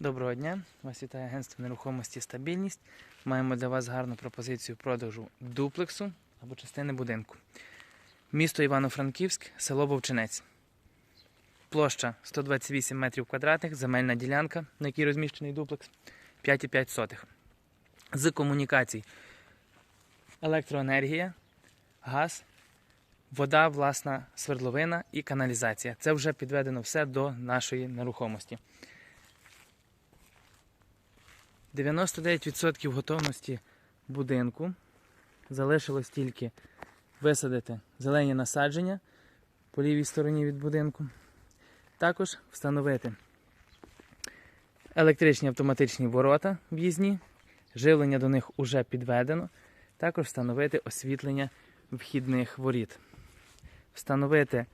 Доброго дня! Вас вітає агентство нерухомості стабільність. Маємо для вас гарну пропозицію продажу дуплексу або частини будинку. Місто Івано-Франківськ, село Вовчинець. Площа 128 метрів квадратних, земельна ділянка, на якій розміщений дуплекс 5,5 сотих. З комунікацій електроенергія, газ, вода, власна свердловина і каналізація. Це вже підведено все до нашої нерухомості. 99% готовності будинку. Залишилось тільки висадити зелені насадження по лівій стороні від будинку. Також встановити електричні автоматичні ворота в'їзні. Живлення до них уже підведено. Також встановити освітлення вхідних воріт. Встановити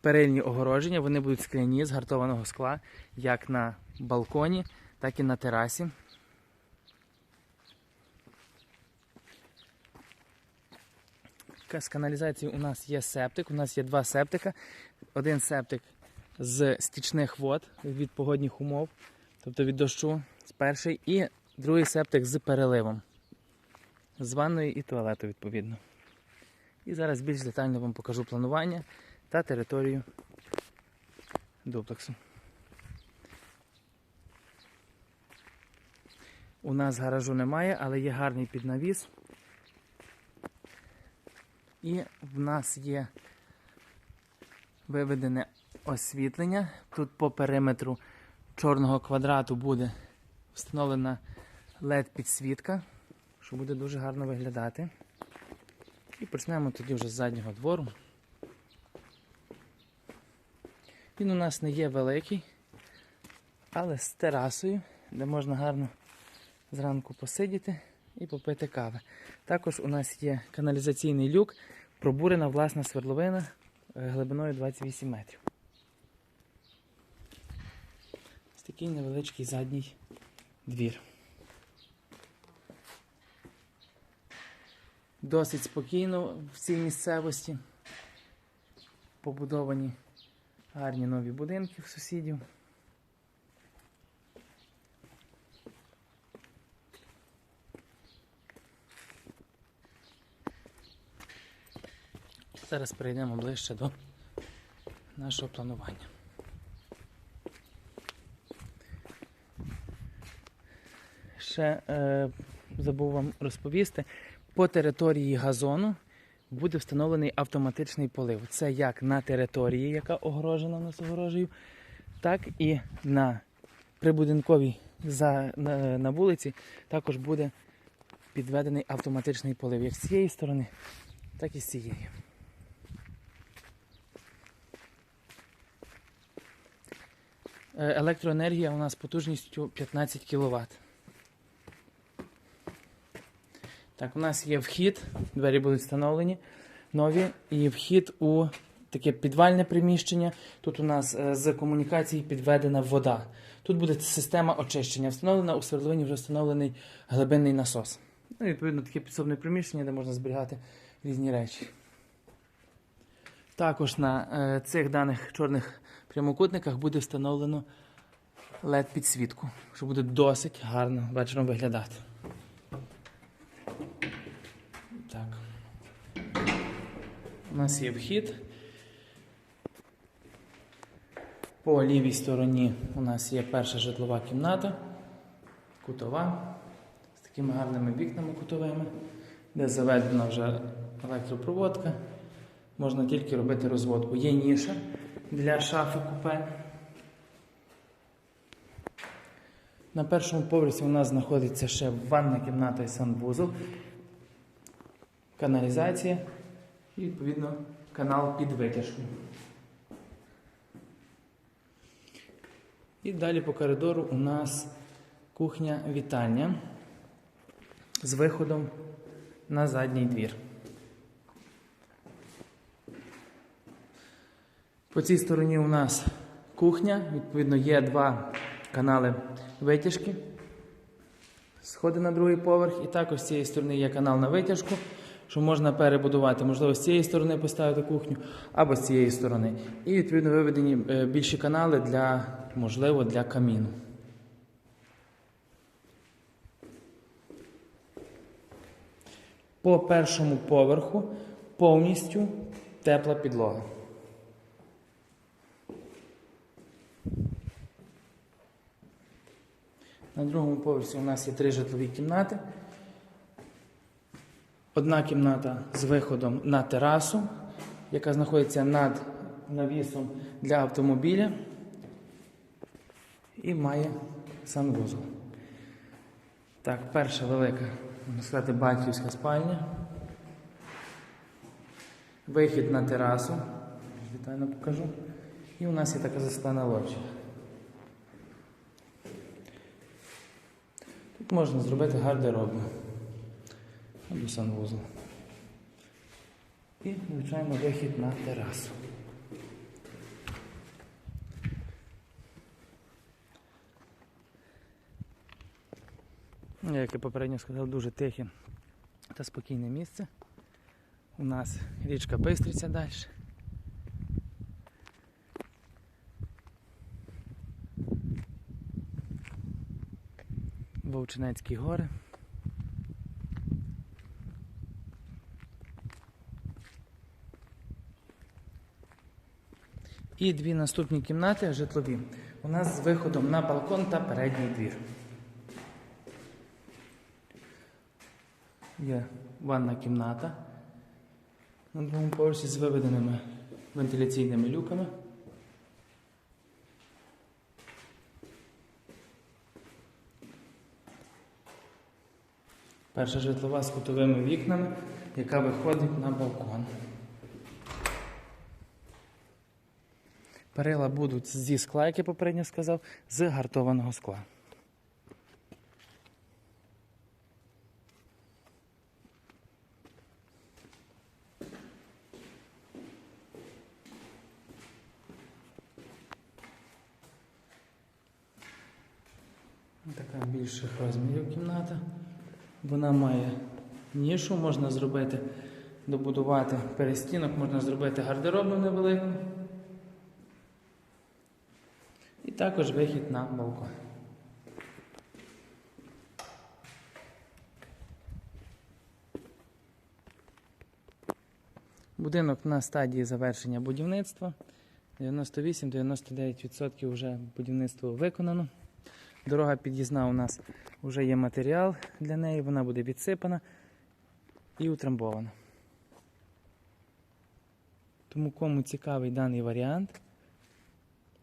перильні огородження, вони будуть скляні з гартованого скла, як на балконі, так і на терасі. З каналізації у нас є септик. У нас є два септика. Один септик з стічних вод від погодних умов, тобто від дощу з перший, і другий септик з переливом. З ванною і туалету, відповідно. І зараз більш детально вам покажу планування та територію дуплексу. У нас гаражу немає, але є гарний піднавіс. І в нас є виведене освітлення. Тут по периметру чорного квадрату буде встановлена LED-підсвітка, що буде дуже гарно виглядати. І почнемо тоді вже з заднього двору. Він у нас не є великий, але з терасою, де можна гарно зранку посидіти і попити кави. Також у нас є каналізаційний люк, пробурена власна свердловина е, глибиною 28 метрів. Ось такий невеличкий задній двір. Досить спокійно в цій місцевості. Побудовані гарні нові будинки в сусідів. Зараз перейдемо ближче до нашого планування. Ще е, забув вам розповісти, по території газону буде встановлений автоматичний полив. Це як на території, яка огорожена нас огорожею, так і на прибудинковій за, на, на вулиці також буде підведений автоматичний полив як з цієї сторони, так і з цієї. Електроенергія у нас потужністю 15 кВт. Так, у нас є вхід, двері будуть встановлені нові, і вхід у таке підвальне приміщення. Тут у нас е, з комунікації підведена вода. Тут буде система очищення. Встановлена у свердловині вже встановлений глибинний насос. Ну, відповідно, таке підсобне приміщення, де можна зберігати різні речі. Також на е, цих даних чорних прямокутниках буде встановлено LED-підсвітку, що буде досить гарно вечором виглядати. Так. У нас є вхід. По лівій стороні у нас є перша житлова кімната, кутова, з такими гарними вікнами кутовими, де заведена вже електропроводка. Можна тільки робити розводку. Є ніша для шафи купе. На першому поверсі у нас знаходиться ще ванна кімната і санвузол, каналізація і, відповідно, канал під витяжку. І далі по коридору у нас кухня-вітальня з виходом на задній двір. По цій стороні у нас кухня, відповідно, є два канали витяжки. Сходи на другий поверх, і також з цієї сторони є канал на витяжку, що можна перебудувати. Можливо, з цієї сторони поставити кухню або з цієї сторони. І відповідно виведені е, більші канали для, можливо, для каміну. По першому поверху повністю тепла підлога. Другому поверсі у нас є три житлові кімнати. Одна кімната з виходом на терасу, яка знаходиться над навісом для автомобіля і має санвузол. Так, перша велика, можна сказати, батьківська спальня. Вихід на терасу. Детально покажу. І у нас є така застана лоджія. Можна зробити гардеробну або санвузол. І, звичайно, вихід на терасу. Як я попередньо сказав, дуже тихе та спокійне місце. У нас річка Бистриця далі. Вовчинецькі гори. І дві наступні кімнати житлові. У нас з виходом на балкон та передній двір. Є ванна кімната на другому поверсі з виведеними вентиляційними люками. Перша житлова з кутовими вікнами, яка виходить на балкон. Перила будуть зі скла, як я попередньо сказав, з гартованого скла. Така більших розмірів кімната. Вона має нішу, можна зробити, добудувати перестінок, можна зробити гардеробну невелику. І також вихід на балкон. Будинок на стадії завершення будівництва. 98-99% вже будівництво виконано. Дорога під'їзна у нас вже є матеріал для неї, вона буде відсипана і утрамбована. Тому кому цікавий даний варіант,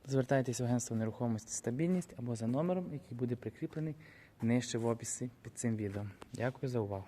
звертайтесь в агентство нерухомості стабільність або за номером, який буде прикріплений нижче в описі під цим відео. Дякую за увагу.